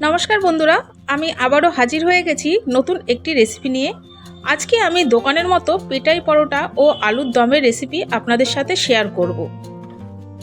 নমস্কার বন্ধুরা, আমি আবারও হাজির হয়ে গেছি নতুন একটি রেসিপি নিয়ে। আজকে আমি দোকানের মতো পেটাই পরোটা ও আলুর দমের রেসিপি আপনাদের সাথে শেয়ার করব।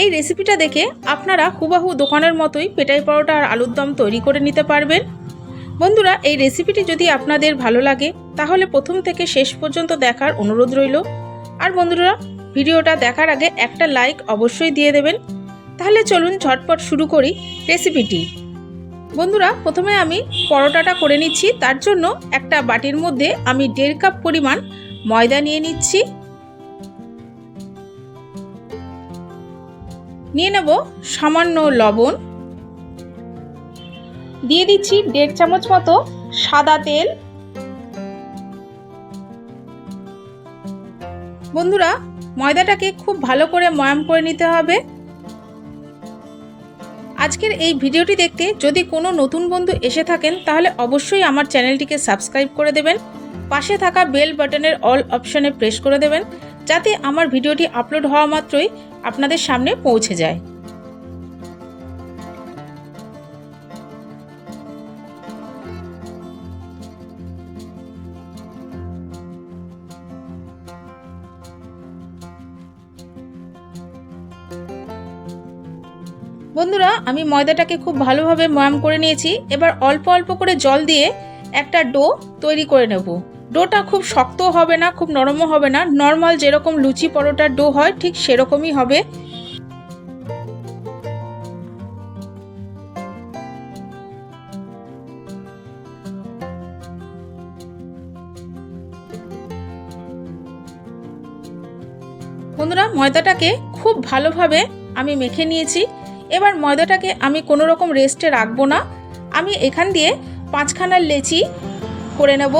এই রেসিপিটা দেখে আপনারা হুবাহু দোকানের মতোই পেটাই পরোটা আর আলুর দম তৈরি করে নিতে পারবেন। বন্ধুরা, এই রেসিপিটি যদি আপনাদের ভালো লাগে, তাহলে প্রথম থেকে শেষ পর্যন্ত দেখার অনুরোধ রইল। আর বন্ধুরা, ভিডিওটা দেখার আগে একটা লাইক অবশ্যই দিয়ে দেবেন। তাহলে চলুন ঝটপট শুরু করি রেসিপিটি বন্ধুরা, প্রথমে আমি পরোটাটা করে নিচ্ছি। তার জন্য একটা বাটির মধ্যে আমি দেড় কাপ পরিমাণ ময়দা নিয়ে নিচ্ছি। নিয়ে নেব সামান্য লবণ। দিয়ে দিচ্ছি দেড় চামচ মতো সাদা তেল। বন্ধুরা, ময়দাটাকে খুব ভালো করে ময়াম করে নিতে হবে। আজকের এই ভিডিওটি দেখতে যদি কোনো নতুন বন্ধু এসে থাকেন, তাহলে অবশ্যই আমার চ্যানেলটিকে সাবস্ক্রাইব করে দেবেন। পাশে থাকা বেল বাটনের অল অপশনে প্রেস করে দেবেন, যাতে আমার ভিডিওটি আপলোড হওয়া মাত্রই আপনাদের সামনে পৌঁছে যায়। বন্ধুরা, আমি ময়দাটাকে খুব ভালোভাবে ময়াম করে নিয়েছি। এবার অল্প অল্প করে জল দিয়ে একটা ডো তৈরি করে নেব। ডোটা খুব শক্ত হবে না, খুব নরমও হবে না। নর্মাল যেরকম লুচি পরোটার ডো হয়, ঠিক সেরকমই হবে। বন্ধুরা, ময়দাটাকে খুব ভালোভাবে আমি মেখে নিয়েছি। এবার ময়দাটাকে আমি কোনো রকম রেস্টে রাখব না। আমি এখান দিয়ে পাঁচখানার লেচি করে নেব।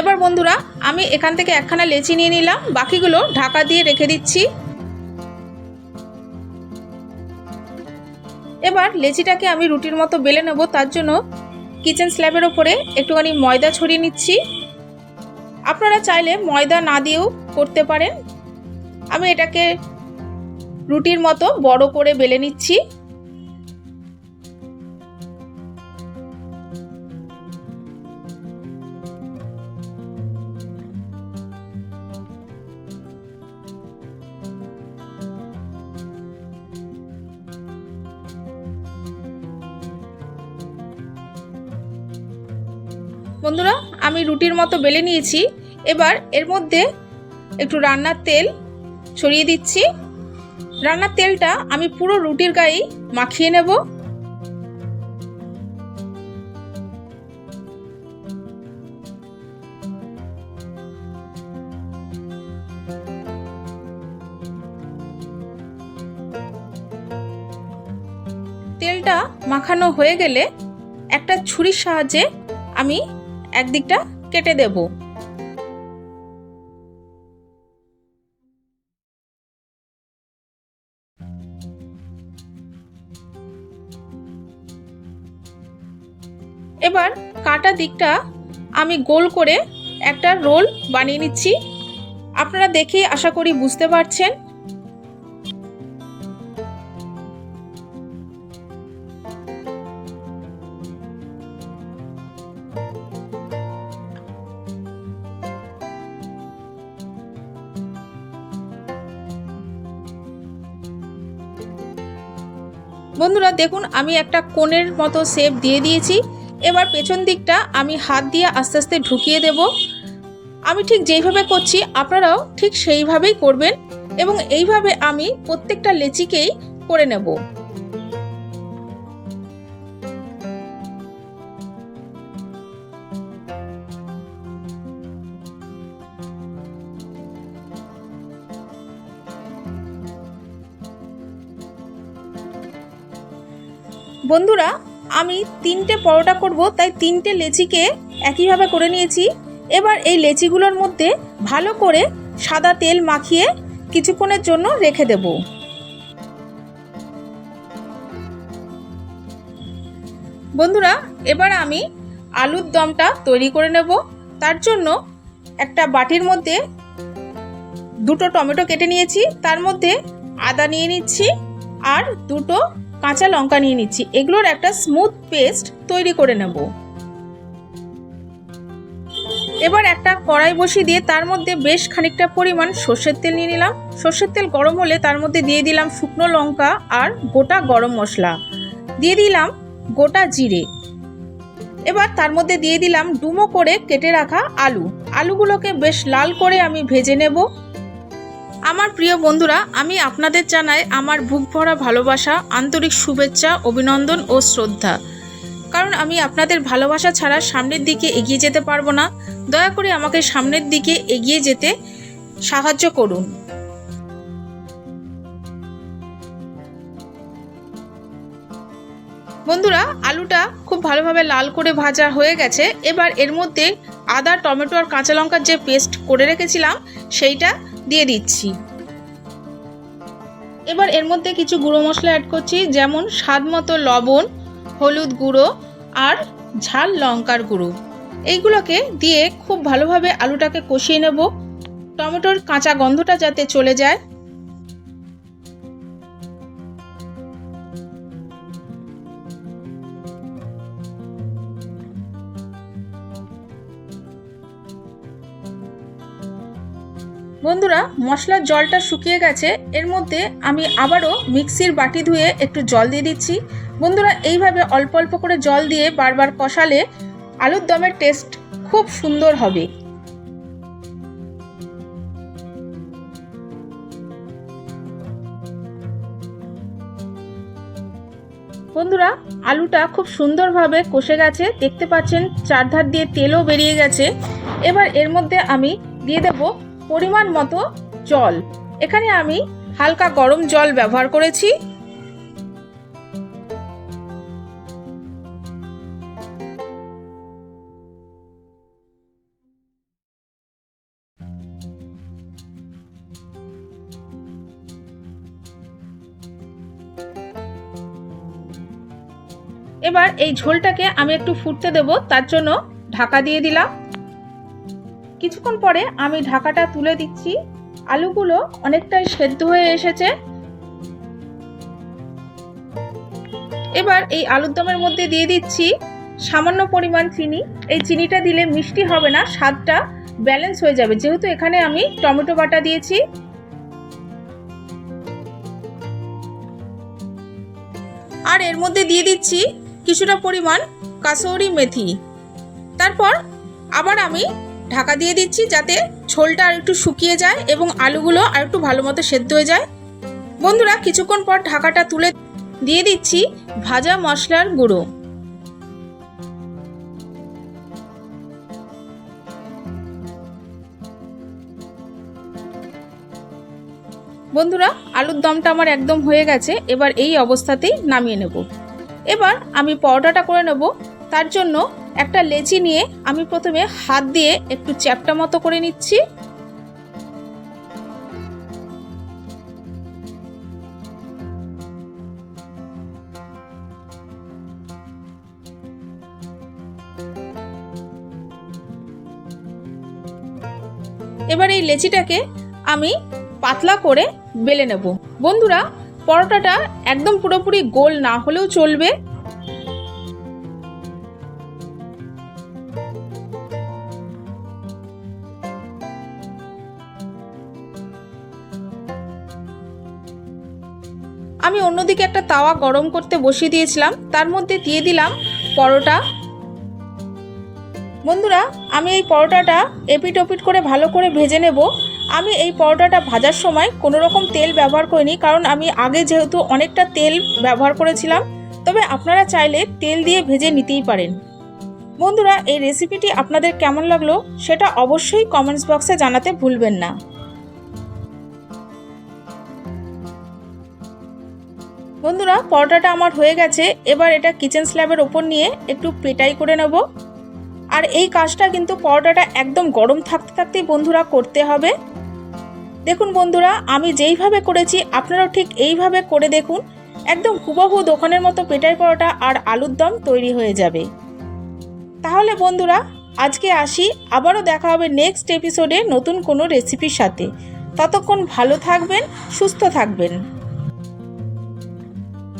এবার বন্ধুরা, আমি এখান থেকে একখানা লেচি নিয়ে নিলাম। বাকিগুলো ঢাকা দিয়ে রেখে দিচ্ছি। লেচিটাকে আমি রুটির মতো বেলে নেব, তার জন্য কিচেন স্ল্যাবের ওপরে একটুখানি ময়দা ছড়িয়ে নিচ্ছি। আপনারা চাইলে ময়দা না দিয়েও করতে পারেন। আমি এটাকে রুটির মতো বড় করে বেলে নিচ্ছি। বন্ধুরা, আমি রুটির মতো বেলে নিয়েছি। এবার এর মধ্যে একটু রান্নার তেল ছড়িয়ে দিচ্ছি। রান্নার তেলটা আমি পুরো রুটির গায়েই মাখিয়ে নেব। তেলটা মাখানো হয়ে গেলে একটা ছুরির সাহায্যে আমি একদিকটা কেটে দেব। এবার কাটা দিকটা আমি গোল করে একটা রোল বানিয়ে নিচ্ছি। আপনারা দেখে আশা করি বুঝতে পারছেন। বন্ধুরা, দেখুন, আমি একটা কোণের মতো শেপ দিয়ে দিয়েছি। এবার পেছন দিকটা আমি হাত দিয়ে আস্তে আস্তে ঢুকিয়ে দেব। আমি ঠিক যেইভাবে করছি, আপনারাও ঠিক সেইভাবেই করবেন এবং এইভাবে আমি প্রত্যেকটা লেচিকেই করে নেব। বন্ধুরা, আমি তিনটে পরোটা করব, তাই তিনটে লেচিকে একইভাবে করে নিয়েছি। এবার এই লেচিগুলোর মধ্যে ভালো করে সাদা তেল মাখিয়ে কিছুক্ষণের জন্য রেখে দেবো। বন্ধুরা, এবার আমি আলুর দমটা তৈরি করে নেব। তার জন্য একটা বাটির মধ্যে দুটো টমেটো কেটে নিয়েছি। তার মধ্যে আদা নিয়ে নিচ্ছি আর দুটো কাঁচা লঙ্কা নিয়ে নিচ্ছি। এগুলোর একটা স্মুথ পেস্ট তৈরি করে নেব। এবার একটা কড়াই বসিয়ে দিয়ে তার মধ্যে বেশ খানিকটা পরিমাণ সর্ষের তেল নিয়ে নিলাম। সর্ষের তেল গরম হলে তার মধ্যে দিয়ে দিলাম শুকনো লঙ্কা আর গোটা গরম মশলা। দিয়ে দিলাম গোটা জিরে। এবার তার মধ্যে দিয়ে দিলাম ডুমো করে কেটে রাখা আলু। আলুগুলোকে বেশ লাল করে আমি ভেজে নেব। আমার প্রিয় বন্ধুরা, আমি আপনাদের জানাই আমার বুক ভরা ভালোবাসা, আন্তরিক শুভেচ্ছা, অভিনন্দন ও শ্রদ্ধা। কারণ আমি আপনাদের ভালোবাসা ছাড়া সামনের দিকে এগিয়ে যেতে পারব না, দয়া করে আমাকে সামনের দিকে এগিয়ে যেতে সাহায্য করুন। বন্ধুরা, আলুটা খুব ভালোভাবে লাল করে ভাজা হয়ে গেছে। এবার এর মধ্যে আদা, টমেটো আর কাঁচা লঙ্কার যে পেস্ট করে রেখেছিলাম, সেইটা দিয়ে দিচ্ছি। এবার এর মধ্যে কিছু গুঁড়ো মশলা অ্যাড করছি, যেমন স্বাদ মতো লবণ, হলুদ গুঁড়ো আর ঝাল লঙ্কার গুঁড়ো। এইগুলোকে দিয়ে খুব ভালোভাবে আলুটাকে কষিয়ে নেব। টমেটোর কাঁচা গন্ধটা যাতে চলে যায়। বন্ধুরা, মশলার জলটা শুকিয়ে গেছে, এর মধ্যে আমি আবারও মিক্সির বাটি ধুয়ে একটু জল দিয়ে দিচ্ছি। বন্ধুরা, এইভাবে অল্প অল্প করে জল দিয়ে বারবার কষালে আলুর দমের টেস্ট খুব সুন্দর হবে। বন্ধুরা, আলুটা খুব সুন্দরভাবে কষে গেছে। দেখতে পাচ্ছেন, চারধার দিয়ে তেলও বেরিয়ে গেছে। এবার এর মধ্যে আমি দিয়ে দেব পরিমাণ মতো জল। এখানে আমি হালকা গরম জল ব্যবহার করেছি। এবার এই ঝোলটাকে আমি একটু ফুটতে দেব, তার জন্য ঢাকা দিয়ে দিলাম। কিছুক্ষণ পরে আমি ঢাকাটা তুলে দিচ্ছি। আলুগুলো অনেকটাই সেদ্ধ হয়ে এসেছে। এবার এই আলুর দমের মধ্যে দিয়ে দিচ্ছি সামান্য পরিমাণ চিনি। এই চিনিটা দিলে মিষ্টি হবে না, স্বাদটা ব্যালেন্স হয়ে যাবে। যেহেতু এখানে আমি টমেটো বাটা দিয়েছি। আর এর মধ্যে দিয়ে দিচ্ছি কিছুটা পরিমাণ কাসৌরি মেথি। তারপর আবার আমি ঢাকা দিয়ে দিচ্ছি যাতে ঝোলটা আর একটু শুকিয়ে যায় এবং আলুগুলো আর একটু ভালো মতো সেদ্ধ হয়ে যায়। বন্ধুরা, কিছুক্ষণ পর ঢাকাটা তুলে দিয়ে দিচ্ছি ভাজা মশলার গুঁড়ো। বন্ধুরা, আলুর দমটা আমার একদম হয়ে গেছে, এবার এই অবস্থাতেই নামিয়ে নেব। এবার আমি পরোটাটা করে নেব। তার জন্য একটা লেচি নিয়ে আমি প্রথমে হাত দিয়ে একটু চ্যাপটা মতো করে নিচ্ছি। এবার এই লেচিটাকে আমি পাতলা করে বেলে নেব। বন্ধুরা, পরোটাটা একদম পুরোপুরি গোল না হলেও চলবে। অন্যদিকে একটা তাওয়া গরম করতে বসিয়ে দিয়েছিলাম। তার মধ্যে দিয়ে দিলাম পরোটা। বন্ধুরা, আমি এই পরোটাটা এপিট ওপিট করে ভালো করে ভেজে নেব। আমি এই পরোটাটা ভাজার সময় কোনো রকম তেল ব্যবহার করিনি, কারণ আমি আগে যেহেতু অনেকটা তেল ব্যবহার করেছিলাম, তবে আপনারা চাইলে তেল দিয়ে ভেজে নিতেই পারেন। বন্ধুরা, এই রেসিপিটি আপনাদের কেমন লাগল সেটা অবশ্যই কমেন্টস বক্সে জানাতে ভুলবেন না। বন্ধুরা, পরোটাটা আমার হয়ে গেছে। এবার এটা কিচেন স্ল্যাবের ওপর নিয়ে একটু পেটাই করে নেব। আর এই কাজটা কিন্তু পরোটাটা একদম গরম থাকতে থাকতেই বন্ধুরা করতে হবে। দেখুন বন্ধুরা, আমি যেইভাবে করেছি, আপনারাও ঠিক এইভাবে করে দেখুন। একদম হুবহু দোকানের মতো পেটাই পরোটা আর আলুর দম তৈরি হয়ে যাবে। তাহলে বন্ধুরা, আজকে আসি। আবারও দেখা হবে নেক্সট এপিসোডে নতুন কোনো রেসিপির সাথে। ততক্ষণ ভালো থাকবেন, সুস্থ থাকবেন।